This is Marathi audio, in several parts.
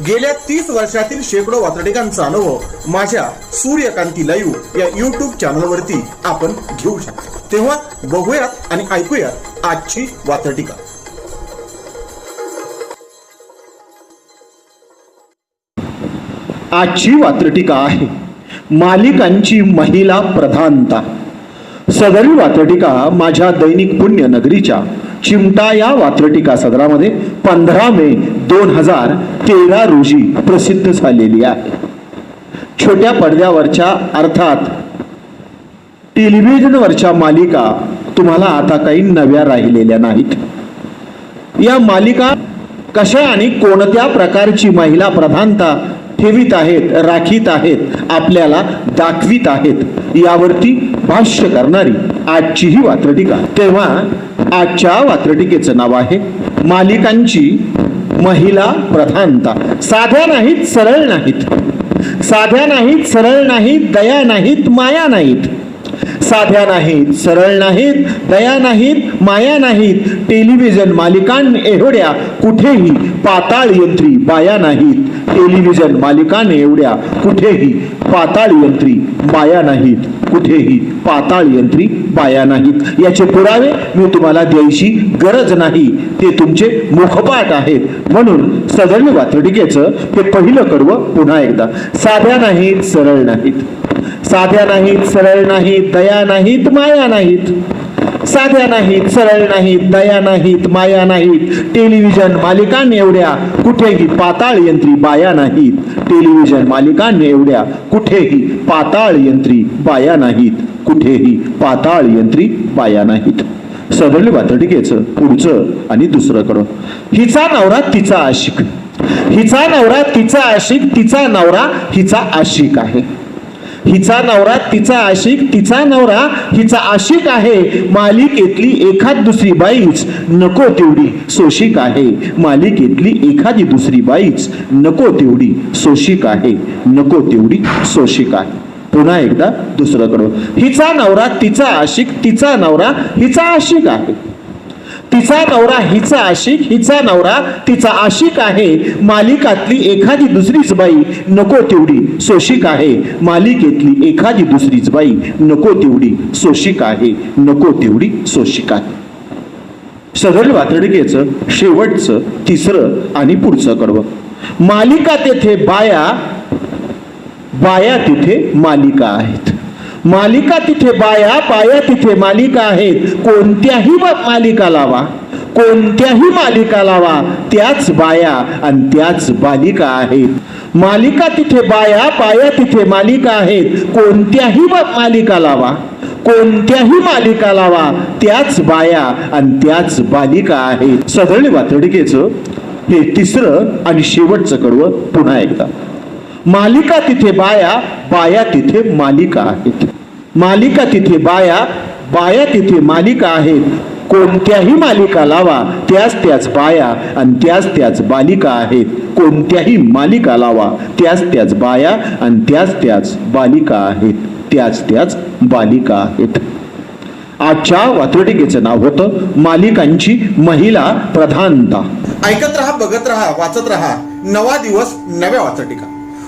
गेल्या तीस वर्षातील शेकडो वातडिकांचा अनुभव माझ्या सूर्यकांती लाईव्ह या युट्यूब चॅनलवरती आपण घेऊ शकतो. तेव्हा बघूयात आणि ऐकूयात आजची वातडिका आजची वात्रटिका आहे. मालिकांची महिला प्रधानता. सदरी वात्रटिका माझ्या दैनिक पुण्य नगरीच्या चिमटा या वात्रटिका सदरामध्ये पंधरा मे दोन हजार तेरा रोजी प्रसिद्ध झालेली आहे. छोट्या पडद्यावरच्या अर्थात टेलिव्हिजनवरच्या मालिका तुम्हाला आता काही नव्या राहिलेल्या नाहीत. या मालिका कशा आणि कोणत्या प्रकारची महिला प्रधानता ठेवीत आहेत राखीत आहेत आपल्याला दाखवित आहेत यावरती भाष्य करणारी आजची ही वात्रटिका. तेव्हा आजच्या वात्रटिकेचं नाव आहे मालिकांची महिला प्रधानता. साध्या नाहीत सरळ नाहीत. साध्या नाहीत सरळ नाहीत दया नाहीत माया नाहीत. साध्या नाहीत सरळ नाहीत दया नाहीत माया नाहीत टेलिव्हिजन मालिकां एवढ्या कुठेही पाताळ यंत्री बाया नाहीत. टेलिव्हिजन मालिकां एवढ्या कुठेही पाताळ यंत्री बाया नाहीत. कुठेही पाताळ यंत्री बाया नाहीत. याचे पुरावे मी तुम्हाला द्यायची गरज नाही. ते तुमचे मुखपाठ आहेत. म्हणून सदर्वी वातडिकेचं हे पहिलं कर्व पुन्हा एकदा. साध्या नाहीत सरळ नाहीत. साध्या नाहीत सरळ नाहीत दया नाहीत माया नाहीत. साध्या नाहीत सरळ नाहीत दया नाहीत माया नाहीत. टेलिव्हिजन मालिकां एवढ्या कुठेही पाताळ यंत्री बाया नाहीत. टेलिव्हिजन मालिकां एवढ्या कुठेही पाताळ यंत्री बाया नाहीत. कुठेही पाताळ यंत्री बाया नाहीत. सदळली वातडिकेचं पुढचं आणि दुसरं कडं हिचा नवरा तिचा आशिक. हिचा नवरा तिचा आशिक तिचा नवरा हिचा आशिक आहे. हिचा नवरा तिचा आशिक तिचा नवरा हिचा आशिक आहे. मालिकेतली एखाद दुसरी बाईच नको तेवढी सोशिक आहे. मालिकेतली एखादी दुसरी बाईच नको तेवढी सोशिक आहे. नको तेवढी सोशिक आहे. पुन्हा एकदा दुसरं कडं हिचा नवरा तिचा आशिक तिचा नवरा हिचा आशिक आहे. तिचा नवरा हिचा आशिक हिचा नवरा तिचा आशिक आहे. मालिकातली एखादी दुसरीच बाई नको तेवढी सोशिक आहे. मालिकेतली एखादी दुसरीच बाई नको तेवढी सोशिक आहे. नको तेवढी सोशिक आहे. सरळ वातडकेचं शेवटचं तिसरं आणि पुढचं कडवं. मालिका तेथे बाया बाया तिथे मालिका आहेत. मालिका तिथे बाया बाया तिथे मालिका आहेत. कोणत्याही मालिका लावा. कोणत्याही मालिका लावा. त्याच बाया आणि त्याच बालिका आहेत. मालिका तिथे बाया बाया तिथे मालिका आहेत. कोणत्याही मालिका लावा. कोणत्याही मालिका लावा. त्याच बाया आणि त्याच बालिका आहेत. सदळी वातडिकेचं हे तिसरं आणि शेवटचं कडवं पुन्हा एकदा. मालिका तिथे बाया बाया तिथे मालिका आहेत. मालिका तिथे बाया बाया तिथे मालिका आहेत. कोणत्याही मालिका लावा त्याच त्याच बाया आणि त्याच त्याच बालिका आहेत. कोणत्याही मालिका लावा त्याच त्याच बाया आणि त्याच त्याच बालिका आहेत. त्याच त्याच बालिका आहेत. आजच्या वातोटिकेचं नाव होतं मालिकांची महिला प्रधानता. ऐकत रहा बघत रहा वाचत रहा. नवा दिवस नव्या वाचटिका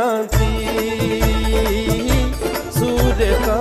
सूर्यकांती सूर्यकांती